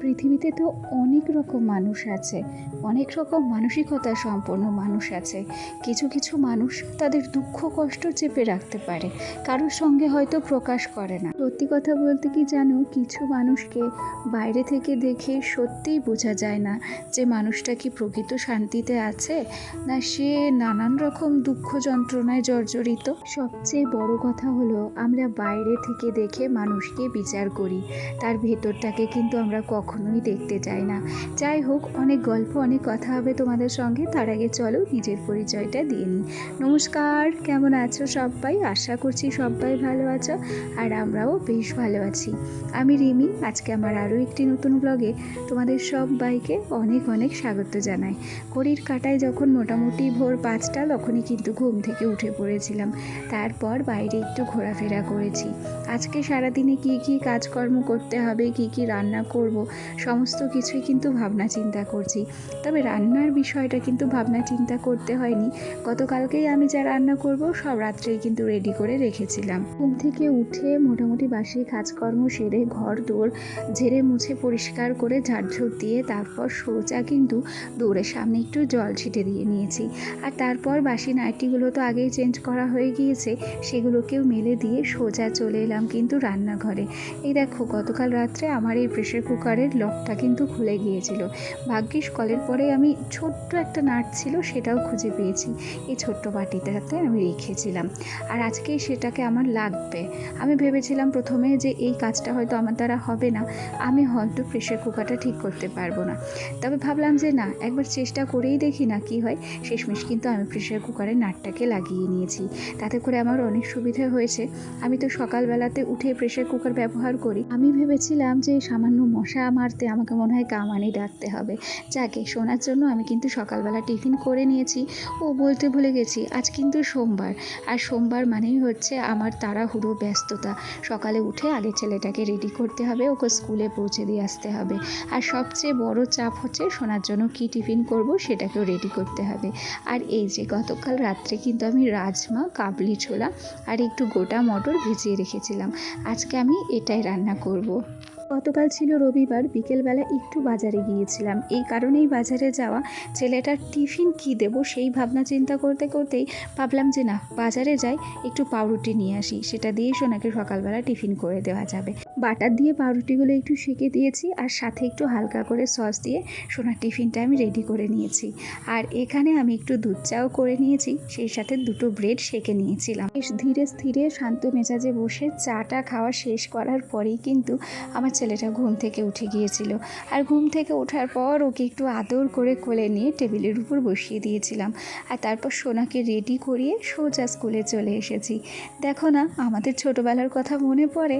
পৃথিবীতে তো অনেক রকম মানুষ আছে, অনেক রকম মানসিকতা সম্পন্ন মানুষ আছে। কিছু কিছু মানুষ তাদের দুঃখ কষ্ট চেপে রাখতে পারে, কারোর সঙ্গে হয়তো প্রকাশ করে না। সত্যি কথা বলতে কি জানো, কিছু মানুষকে বাইরে থেকে দেখে সত্যিই বোঝা যায় না যে মানুষটা কি প্রকৃত শান্তিতে আছে, না সে নানান রকম দুঃখ যন্ত্রণায় জর্জরিত। সবচেয়ে বড় কথা হলো, আমরা বাইরে থেকে দেখে মানুষকে বিচার করি। তার ভেতরটাকে কিন্তু আমরা কখনোই দেখতে চাই না। যাই হোক, অনেক গল্প, অনেক কথা হবে তোমাদের সঙ্গে। তার আগে চলো নিজের পরিচয়টা দিয়ে নিই। নমস্কার, কেমন আছো সবাই? আশা করছি সবাই ভালো আছো। আর আমরাও বেশ ভালো আছি। আমি রিমি, আজকে আমার আরও একটি নতুন ব্লগে তোমাদের সব বাইকে অনেক অনেক স্বাগত জানাই। ঘড়ির কাটায় যখন মোটামুটি ভোর পাঁচটা, তখনই কিন্তু ঘুম থেকে উঠে পড়েছিলাম। তারপর বাইরে একটু ঘোরাফেরা করেছি। আজকে সারাদিনে কি কি কাজকর্ম করতে হবে, কি কি রান্না করব, সমস্ত কিছুই কিন্তু ভাবনা চিন্তা করছি। তবে রান্নার বিষয়টা কিন্তু ভাবনা চিন্তা করতে হয়নি। গতকালকেই আমি যা রান্না করব, সব রাত্রেই কিন্তু রেডি করে রেখেছিলাম। ঘুম থেকে উঠে মোটামুটি বাসি কাজকর্ম সেরে ঘর দৌড় ঝেড়ে মুছে পরিষ্কার করে ঝাড়ঝুড় দিয়ে তারপর সোজা কিন্তু দৌড়ের সামনে একটু জল ছিটে দিয়ে নিয়েছি। আর তারপর বাসি নাইটিগুলো তো আগেই চেঞ্জ করা হয়ে গিয়েছে, সেগুলোকেও মেলে দিয়ে সোজা চলে এলাম কিন্তু রান্নাঘরে। এই দেখো, গতকাল রাত্রে আমার এই প্রেশার কুকারের লকটা কিন্তু খুলে গিয়েছিল। ভাগ্যিস কলের পরে আমি ছোট্ট একটা নাট ছিল, সেটাও খুঁজে পেয়েছি। এই ছোট্ট বাটিটাতে আমি রেখেছিলাম। আর আজকে সেটাকে আমার লাগবে। আমি ভেবেছিলাম প্রথমে যে এই কাজটা হয়তো আমার দ্বারা হবে না, আমি হয়তো প্রেশার কুকারটা ঠিক করতে পারব না। তবে ভাবলাম যে না, একবার চেষ্টা করেই দেখি না কি হয়। শেষমেশ কিন্তু আমি প্রেশার কুকারের নাটটাকে লাগিয়ে নিয়েছি। তাতে করে আমার অনেক সুবিধা হয়েছে। আমি তো সকালবেলাতে উঠে প্রেশার কুকার ব্যবহার করি। আমি ভেবেছিলাম যে সামান্য মশা মারতে আমাকে মনে হয় কামানি ডাকতে হবে। যাকে শোনার জন্য আমি কিন্তু সকালবেলা টিফিন করে নিয়েছি। ও বলতে ভুলে গেছি, আজ কিন্তু সোমবার। আর সোমবার মানেই হচ্ছে আমার তাড়াহুড়ো, ব্যস্ততা। সকালে উঠে আগে ছেলেটাকে রেডি করতে হবে, ওকে স্কুলে পৌঁছে দিয়ে আসতে হবে। আর সবচেয়ে বড় চাপ হচ্ছে শোনার জন্য কী টিফিন করব সেটাকেও রেডি করতে হবে। আর এই যে গতকাল রাত্রে কিন্তু আমি রাজমা, কাবলি ছোলা আর একটু গোটা মটর ভিজিয়ে রেখেছিলাম। আজকে আমি এটাই রান্না করব। গতকাল ছিল রবিবার, বিকেলবেলা একটু বাজারে গিয়েছিলাম। এই কারণেই বাজারে যাওয়া ছেলেটার টিফিন কি দেব সেই ভাবনা চিন্তা করতে করতেই ভাবলাম যে না, বাজারে যাই, একটু পাউরুটি নিয়ে আসি। সেটা দিয়ে সোনাকে সকালবেলা টিফিন করে দেওয়া যাবে। বাটার দিয়ে পাউরুটিগুলো একটু সেঁকে দিয়েছি আর সাথে একটু হালকা করে সস দিয়ে সোনার টিফিনটা আমি রেডি করে নিয়েছি। আর এখানে আমি একটু দুধ চাও করে নিয়েছি, সেই সাথে দুটো ব্রেড সেঁকে নিয়েছিলাম। বেশ ধীরে স্থিরে শান্ত মেজাজে বসে চাটা খাওয়া শেষ করার পরেই কিন্তু আমার ছেলেটা ঘুম থেকে উঠে গিয়েছিল। আর ঘুম থেকে ওঠার পর ওকে একটু আদর করে কোলে নিয়ে টেবিলের উপর বসিয়ে দিয়েছিলাম। আর তারপর সোনাকে রেডি করিয়ে সোজা স্কুলে চলে এসেছি। দেখো না, আমাদের ছোটোবেলার কথা মনে পড়ে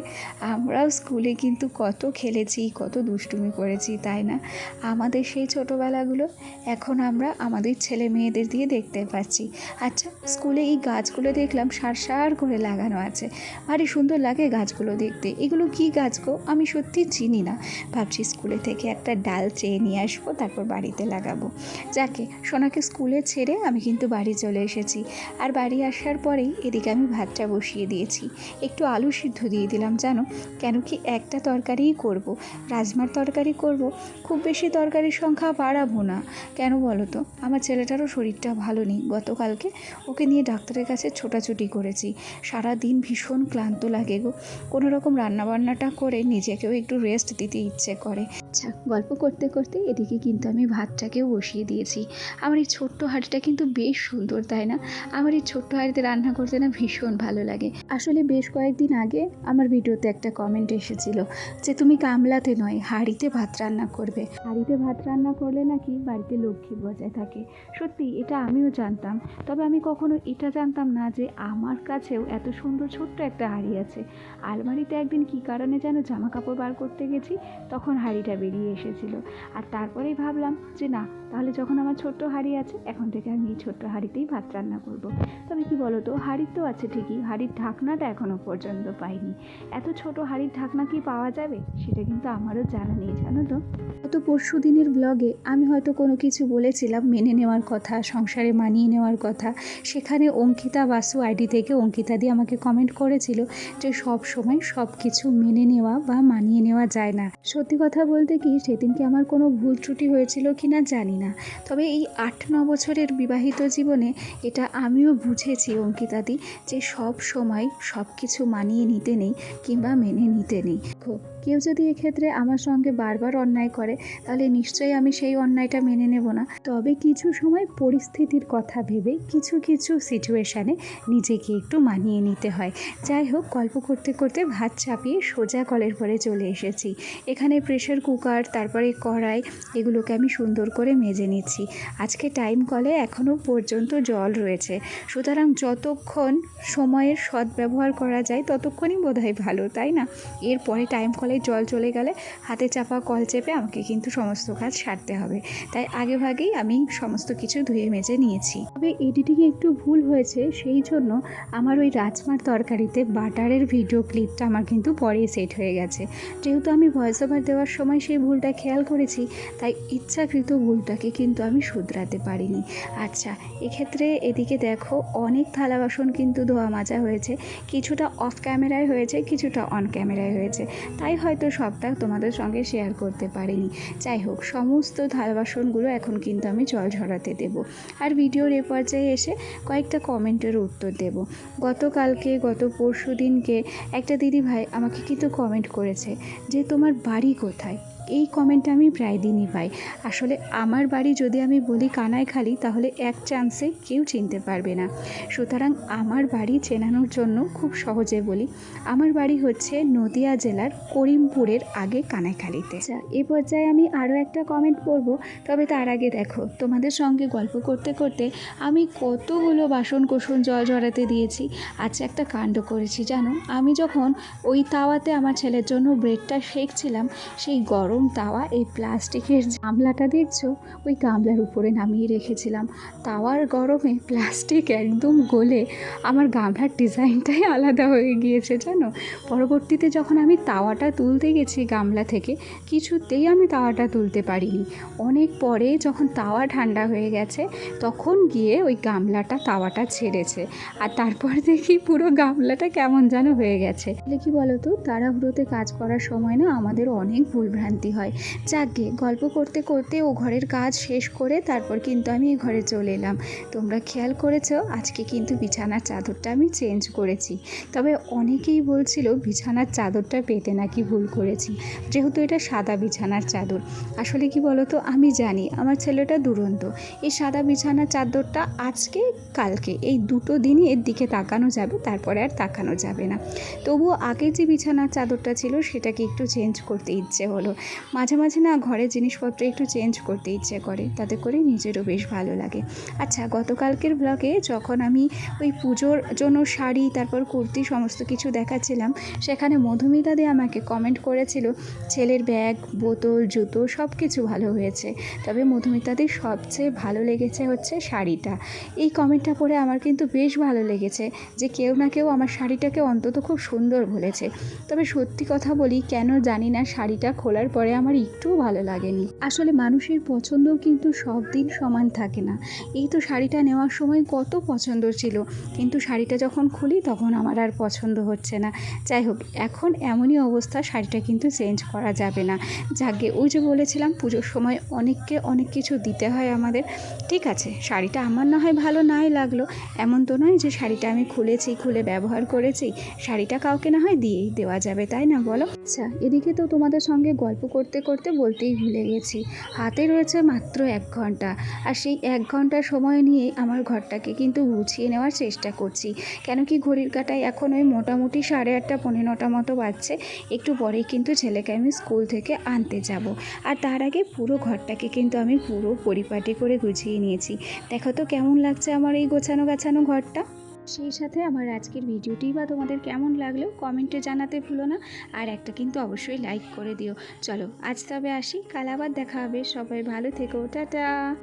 আমরাও স্কুলে কিন্তু কত খেলেছি, কত দুষ্টুমি করেছি, তাই না? আমাদের সেই ছোটোবেলাগুলো এখন আমরা আমাদের ছেলে মেয়েদের দিয়ে দেখতে পাচ্ছি। আচ্ছা স্কুলে এই গাছগুলো দেখলাম সার সার করে লাগানো আছে। ভারী সুন্দর লাগে গাছগুলো দেখতে। এগুলো কি গাছ গো? আমি সত্যি চিনি না। ভাবছি স্কুলে থেকে একটা ডাল চেয়ে নিয়ে আসব, তারপর বাড়িতে লাগাবো। যাকে, সোনাকে স্কুলে ছেড়ে আমি কিন্তু বাড়ি চলে এসেছি। আর বাড়ি আসার পরেই এদিকে আমি ভাতটা বসিয়ে দিয়েছি। একটু আলু সিদ্ধ দিয়ে দিলাম, জানো? কেন কি একটা তরকারিই করব। রাজমার তরকারি করব। খুব বেশি তরকারির সংখ্যা বাড়াবো না। কেন বলো তো? আমার ছেলেটারও শরীরটা ভালো নেই। গতকালকে ওকে নিয়ে ডাক্তারের কাছে ছোটাছুটি করেছি। সারা দিন ভীষণ ক্লান্ত লাগে গো। কোনো রকম রান্নাবান্নাটা করে নিজেকেও একটু রেস্ট দিতে ইচ্ছে করে। আচ্ছা গল্প করতে করতে এদিকে কিন্তু আমি ভাতটাকেও বসিয়ে দিয়েছি। আমার এই ছোট্ট হাঁড়িটা কিন্তু বেশ সুন্দর, তাই না? আমার এই ছোট্ট হাঁড়িতে রান্না করতে না ভীষণ ভালো লাগে। আসলে বেশ কয়েকদিন আগে আমার ভিডিওতে একটা কমেন্ট এসেছিল যে, তুমি কামলাতে নয়, হাঁড়িতে ভাত রান্না করবে। হাঁড়িতে ভাত রান্না করলে নাকি বাড়িতে লক্ষ্মী বজায় থাকে। সত্যি, এটা আমিও জানতাম। তবে আমি কখনো এটা জানতাম না যে, আমার কাছেও এত সুন্দর ছোট্ট একটা হাঁড়ি আছে। আলমারিতে একদিন কী কারণে যেন জামা কাপড় বার করতে গেছি, তখন হাঁড়িটা বেরিয়ে এসেছিল। আর তারপরেই ভাবলাম যে না, তাহলে যখন আমার ছোট্ট হাঁড়ি আছে, এখন থেকে আমি এই ছোট্ট হাঁড়িতেই ভাত রান্না করব। তবে কি বলো তো হাঁড়ির তো আছে ঠিকই, হাঁড়ির ঢাকনাটা এখনও পর্যন্ত পাইনি। এত ছোট হাঁড়ির ঢাকনা কি পাওয়া যাবে? সেটা কিন্তু আমারও জানা নেই, জানো তো। গত পরশু দিনের ব্লগে আমি হয়তো কোনো কিছু বলেছিলাম, মেনে নেওয়ার কথা, সংসারে মানিয়ে নেওয়ার কথা। সেখানে অঙ্কিতা বাসু আইডি থেকে অঙ্কিতা দিয়ে আমাকে কমেন্ট করেছিল যে সব সময় সব কিছু মেনে নেওয়া বা মানিয়ে নেওয়া যায় না। সত্যি কথা বলতে বলতে কি সেদিনকে আমার কোনো ভুল ত্রুটি হয়েছিল কি না জানি না। তবে এই আট, ন বছরের বিবাহিত জীবনে এটা আমিও বুঝেছি অঙ্কিতাদি যে সব সময় সব কিছু মানিয়ে নিতে নেই কিংবা মেনে নিতে নেই। কেউ যদি এক্ষেত্রে আমার সঙ্গে বারবার অন্যায় করে, তাহলে নিশ্চয়ই আমি সেই অন্যায়টা মেনে নেব না। তবে কিছু সময় পরিস্থিতির কথা ভেবে কিছু কিছু সিচুয়েশানে নিজেকে একটু মানিয়ে নিতে হয়। যাই হোক, গল্প করতে করতে ভাত চাপিয়ে সোজা কলের পরে চলে এসেছি। এখানে প্রেশার কুকার তারপরে কড়াই, এগুলোকে আমি সুন্দর করে মেজে নিচ্ছি। আজকে টাইম কলে এখনও পর্যন্ত জল রয়েছে। সুতরাং যতক্ষণ সময়ের সদ্ব্যবহার করা যায়, ততক্ষণই বোধহয় ভালো, তাই না? এরপরে টাইম কলে জল চলে গেলে হাতে চাপা কল চেপে আমাকে কিন্তু সমস্ত কাজ সারতে হবে। তাই আগে ভাগেই আমি সমস্ত কিছু ধুয়ে মেজে নিয়েছি। তবে এডিটিংয়ে একটু ভুল হয়েছে, সেই জন্য আমার ওই রাজমার তরকারিতে বাটারের ভিডিও ক্লিপটা আমার কিন্তু পরেই সেট হয়ে গেছে। যেহেতু আমি ভয়েস ওভার দেওয়ার সময় সেই ভুলটা খেয়াল করেছি, তাই ইচ্ছাকৃত ভুলটাকে কিন্তু আমি শুধরাতে পারিনি। আচ্ছা এক্ষেত্রে এদিকে দেখো, অনেক থালা বাসন কিন্তু ধোয়া মাজা হয়েছে, কিছুটা অফ ক্যামেরায় হয়েছে, কিছুটা অন ক্যামেরায় হয়েছে। তাই হয়তো সবটা তোমাদের সঙ্গে শেয়ার করতে পারিনি। যাই হোক, সমস্ত থাল বাসনগুলো এখন কিন্তু আমি জল ঝরাতে দেব। আর ভিডিওর এ পর্যায়ে এসে কয়েকটা কমেন্টের উত্তর দেব। গতকালকে, গত পরশু দিনকে একটা দিদি ভাই আমাকে কিন্তু কমেন্ট করেছে যে, তোমার বাড়ি কোথায়? এই কমেন্টটা আমি প্রায় দিনই পাই। আসলে আমার বাড়ি যদি আমি বলি কানাইখালি, তাহলে এক চান্সে কেউ চিনতে পারবে না। সুতরাং আমার বাড়ি চেনানোর জন্য খুব সহজে বলি, আমার বাড়ি হচ্ছে নদিয়া জেলার করিমপুরের আগে কানাইখালিতে। আচ্ছা এ পর্যায়ে আমি আরও একটা কমেন্ট করব তবে তার আগে দেখো, তোমাদের সঙ্গে গল্প করতে করতে আমি কতগুলো বাসন কোসন জল জড়াতে দিয়েছি। আচ্ছা একটা কাণ্ড করেছি, জানো? আমি যখন ওই তাওয়াতে আমার ছেলের জন্য ব্রেডটা শেখছিলাম সেই গরম তাওয়া, এই প্লাস্টিকের গামলাটা দেখছ? ওই গামলার উপরে নামিয়ে রেখেছিলাম। তাওয়ার গরমে প্লাস্টিক একদম গলে আমার গামলার ডিজাইনটাই আলাদা হয়ে গিয়েছে, জানো? পরবর্তীতে যখন আমি তাওয়াটা তুলতে গেছি গামলা থেকে, কিছুতেই আমি তাওয়াটা তুলতে পারিনি। অনেক পরে যখন তাওয়া ঠান্ডা হয়ে গেছে, তখন গিয়ে ওই গামলাটা তাওয়াটা ছেড়েছে। আর তারপর দেখি পুরো গামলাটা কেমন যেন হয়ে গেছে। কি বলতো, তাড়াহুড়োতে কাজ করার সময় না আমাদের অনেক ভুলভ্রান্তি হয়। যাকে গল্প করতে করতে ও ঘরের কাজ শেষ করে তারপর কিন্তু আমি এই ঘরে চলে এলাম। তোমরা খেয়াল করেছ, আজকে কিন্তু বিছানার চাদরটা আমি চেঞ্জ করেছি। তবে অনেকেই বলছিল বিছানার চাদরটা পেতে নাকি ভুল করেছি। যেহেতু এটা সাদা বিছানার চাদর। আসলে কি বলতো, আমি জানি, আমার ছেলেটা দুরন্ত। এই সাদা বিছানার চাদরটা আজকে, কালকে, এই দুটো দিনই এর দিকে তাকানো যাবে, তারপরে আর তাকানো যাবে না। তবুও আগের যে বিছানার চাদরটা ছিল, সেটাকে একটু চেঞ্জ করতে ইচ্ছে হলো। মাঝে মাঝে না ঘরের জিনিসপত্র একটু চেঞ্জ করতে ইচ্ছে করে, তাতে করে নিজেরও বেশ ভালো লাগে। আচ্ছা গতকালকের ব্লগে যখন আমি ওই পুজোর জন্য শাড়ি, তারপর কুর্তি সমস্ত কিছু দেখাচ্ছিলাম, সেখানে মধুমিতা দে আমাকে কমেন্ট করেছিল, ছেলের ব্যাগ বোতল, জুতো সব কিছু ভালো হয়েছে, তবে মধুমিতাদের সবচেয়ে ভালো লেগেছে হচ্ছে শাড়িটা। এই কমেন্টটা পড়ে আমার কিন্তু বেশ ভালো লেগেছে, যে কেউ না কেউ আমার শাড়িটাকে অন্তত খুব সুন্দর বলেছে। তবে সত্যি কথা বলি, কেন জানি না শাড়িটা খোলার পরে আমার একটুও ভালো লাগেনি। আসলে মানুষের পছন্দও কিন্তু সব দিন সমান থাকে না। এই তো শাড়িটা নেওয়ার সময় কত পছন্দ ছিল। কিন্তু শাড়িটা যখন খুলি তখন আমার আর পছন্দ হচ্ছে না। যাই হোক, এখন এমনই অবস্থা, শাড়িটা কিন্তু চেঞ্জ করা যাবে না। যাকে ওই যে বলেছিলাম, পুজোর সময় অনেককে অনেক কিছু দিতে হয় আমাদের। ঠিক আছে, শাড়িটা আমার না হয় ভালো নাই লাগল। এমন তো নয় যে শাড়িটা আমি খুলেছি, খুলে ব্যবহার করেছি। শাড়িটা কাউকে না হয় দিয়েই দেওয়া যাবে, তাই না বলো? আচ্ছা এদিকে তো তোমাদের সঙ্গে গল্প করতে করতে বলতেই ভুলে গেছি। হাতে রয়েছে মাত্র এক ঘণ্টা আর সেই এক ঘণ্টা সময় নিয়ে আমার ঘরটাকে কিন্তু গুছিয়ে নেওয়ার চেষ্টা করছি। কেন কি ঘড়ির কাটায় এখন ওই মোটামুটি সাড়ে আটটা পনেরো নটা মতো বাজছে। একটু পরেই কিন্তু ছেলেকে আমি স্কুল থেকে আনতে যাব। আর তার আগে পুরো ঘরটাকে কিন্তু আমি পুরো পরিপাটি করে গুছিয়ে নিয়েছি। দেখো তো কেমন লাগছে আমার এই গোছানো গাছানো ঘরটা? সেই সাথে আমার আজকের ভিডিওটি বা তোমাদের কেমন লাগল কমেন্টে জানাতে ভুলো না। আর একটা কিন্তু অবশ্যই লাইক করে দিও। চলো, আজ তবে আসি, কাল আবার দেখা হবে। সবাই ভালো থেকো, টাটা!